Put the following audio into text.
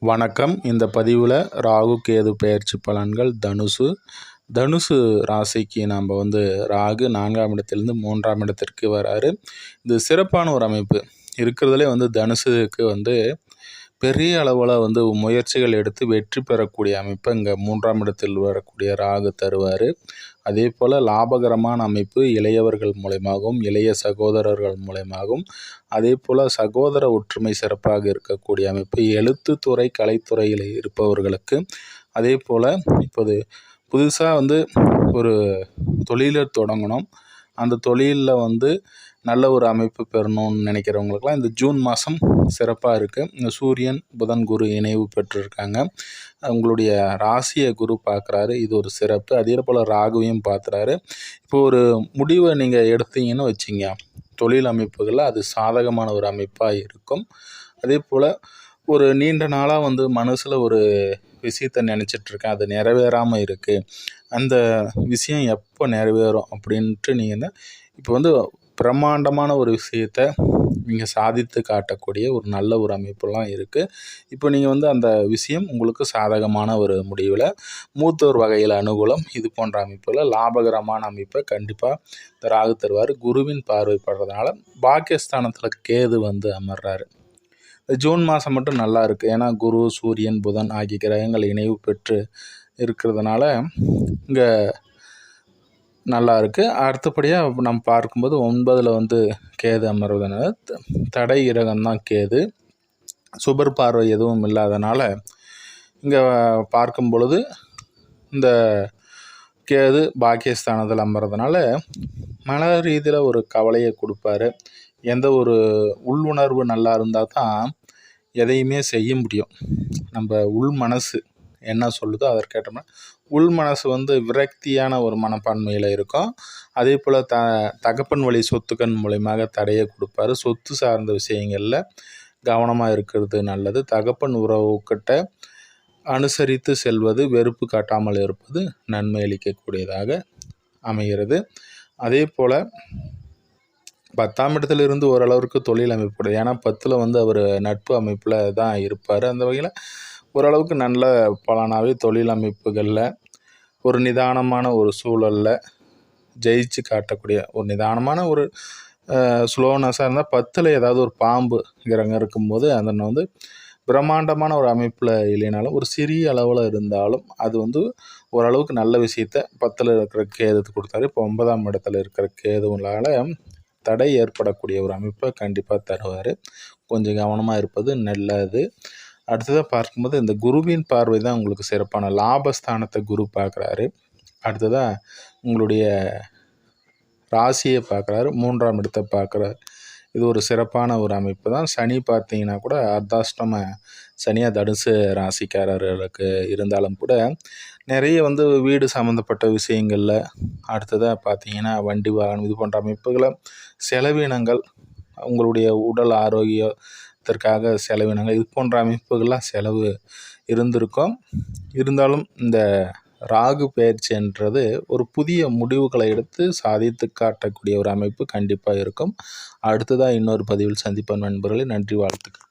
வணக்கம். இந்த பதிவில் ராகு கேது பெயர்ச்சி பலன்கள் தனுசு. தனுசு ராசிக்கு நாம் வந்து ராகு நான்காம் இடத்திலிருந்து மூன்றாம் இடத்திற்கு வராரு. இது சிறப்பான ஒரு அமைப்பு. இருக்கிறதுலே வந்து தனுசுக்கு வந்து பெரிய அளவில் வந்து முயற்சிகள் எடுத்து வெற்றி பெறக்கூடிய அமைப்பு இங்கே மூன்றாம் இடத்தில் வரக்கூடிய ராகு தருவார். அதே போல் லாபகரமான அமைப்பு இளையவர்கள் மூலயமாகவும் இளைய சகோதரர்கள் மூலயமாகவும் அதே போல் சகோதர ஒற்றுமை சிறப்பாக இருக்கக்கூடிய அமைப்பு எழுத்துத்துறை கலைத்துறையில் இருப்பவர்களுக்கு. அதே போல் இப்போது புதுசாக வந்து ஒரு தொழிலை தொடங்கணும். அந்த தொழிலில் வந்து நல்ல ஒரு அமைப்பு பெறணும்னு நினைக்கிறவங்களுக்குலாம் இந்த ஜூன் மாதம் சிறப்பாக இருக்குது இந்த சூரியன் புதன் குரு இணைவு பெற்றிருக்காங்க. உங்களுடைய ராசியை குரு பார்க்குறாரு இது ஒரு சிறப்பு. அதே போல் ராகுவையும் பார்க்குறாரு இப்போ ஒரு முடிவை நீங்கள் எடுத்தீங்கன்னு வச்சிங்க தொழில் அமைப்புகளில் அது சாதகமான ஒரு அமைப்பாக இருக்கும். அதே போல் ஒரு நீண்ட நாளாக வந்து மனசில் ஒரு விஷயத்த நினச்சிட்ருக்கேன். அது நிறைவேறாமல் இருக்குது அந்த விஷயம் எப்போ நிறைவேறும் அப்படின்ட்டு நீங்கள் இப்போ வந்து பிரம்மாண்டமான ஒரு விஷயத்த நீங்கள் சாதித்து காட்டக்கூடிய ஒரு நல்ல ஒரு அமைப்புலாம் இருக்குது இப்போ நீங்கள் வந்து அந்த விஷயம் உங்களுக்கு சாதகமான ஒரு முடிவில் மூத்தோர் வகையில் அனுகூலம் இது போன்ற அமைப்பில் லாபகரமான அமைப்பை கண்டிப்பாக இந்த ராகு தருவார் குருவின் பார்வைப்படுறதுனால பாக்கியஸ்தானத்தில் கேது வந்து அமர்றாரு. ஜூன் மாதம் மட்டும் நல்லா இருக்குது ஏன்னா குரு சூரியன் புதன் ஆகிய கிரகங்கள் இணைவு பெற்று இருக்கிறதுனால இங்கே நல்லா இருக்குது அடுத்தபடியாக நம்ம பார்க்கும்போது ஒன்பதில் வந்து கேது அமர்வதனால தடை இரகம் தான் கேது. சுபர் பார்வை எதுவும் இல்லாதனால இங்கே பார்க்கும் பொழுது இந்த கேது பாக்கியஸ்தானத்தில் அமர்றதுனால மன ரீதியில் ஒரு கவலையை கொடுப்பாரு. எந்த ஒரு உள்ளுணர்வு நல்லா இருந்தால் தான் எதையுமே செய்ய முடியும். நம்ம உள் மனசு என்ன சொல்லுதோ அதற்கேற்ற உள் மனசு வந்து விரக்தியான ஒரு மனப்பான்மையில் இருக்கும். அதே போல் த தகப்பன் வழி சொத்துக்கள் மூலியமாக தடையை கொடுப்பாரு. சொத்து சார்ந்த விஷயங்களில் கவனமாக இருக்கிறது நல்லது. தகப்பன் உறவுக்கிட்ட அனுசரித்து செல்வது வெறுப்பு காட்டாமல் இருப்பது நன்மை அளிக்கக்கூடியதாக அமைகிறது. அதே போல் பத்தாம் இடத்துலேருந்து ஓரளவுக்கு தொழில் அமைப்பு ஏன்னா பத்தில் வந்து அவர் நட்பு அமைப்பில் தான் இருப்பார். அந்த வகையில் ஓரளவுக்கு நல்ல பலனாகவே தொழில் அமைப்புகளில் ஒரு நிதானமான ஒரு சூழலில் ஜெயிச்சு காட்டக்கூடிய ஒரு நிதானமான ஒரு ஸ்லோனஸாக இருந்தால் பத்தில் ஏதாவது ஒரு பாம்பு கிரகம் இருக்கும்போது அதனை வந்து பிரம்மாண்டமான ஒரு அமைப்பில் இல்லைனாலும் ஒரு சிறிய அளவில் இருந்தாலும் அது வந்து ஓரளவுக்கு நல்ல விஷயத்த பத்தில் இருக்கிற கேதுக்கு கொடுத்தாரு. இப்போ ஒன்பதாம் இடத்துல இருக்கிற கேதுனால தடை ஏற்படக்கூடிய ஒரு அமைப்பை கண்டிப்பாக தருவார். கொஞ்சம் கவனமாக இருப்பது நல்லது. அடுத்ததாக பார்க்கும்போது இந்த குருவின் பார்வை தான் உங்களுக்கு சிறப்பான லாபஸ்தானத்தை குரு பார்க்குறாரு. அடுத்ததாக உங்களுடைய ராசியை பார்க்குறாரு. மூன்றாம் இடத்தை பார்க்குறாரு. இது ஒரு சிறப்பான ஒரு அமைப்பு தான். சனி பார்த்தீங்கன்னா கூட அர்த்தாஷ்டம சனியாக தனுசு ராசிக்காரர்களுக்கு இருந்தாலும் கூட நிறைய வந்து வீடு சம்மந்தப்பட்ட விஷயங்களில் அடுத்ததாக பார்த்தீங்கன்னா வண்டி வாகனம் இது போன்ற அமைப்புகளை செலவினங்கள் உங்களுடைய உடல் ஆரோக்கியத்திற்காக செலவினங்கள் இது போன்ற அமைப்புகள்லாம் செலவு இருந்திருக்கும். இருந்தாலும் இந்த ராகு பயிற்சின்றது ஒரு புதிய முடிவுகளை எடுத்து சாதித்து காட்டக்கூடிய ஒரு அமைப்பு கண்டிப்பாக இருக்கும். அடுத்ததாக இன்னொரு பதிவில் சந்திப்பேன் நண்பர்களே. நன்றி வாழ்த்துக்கள்.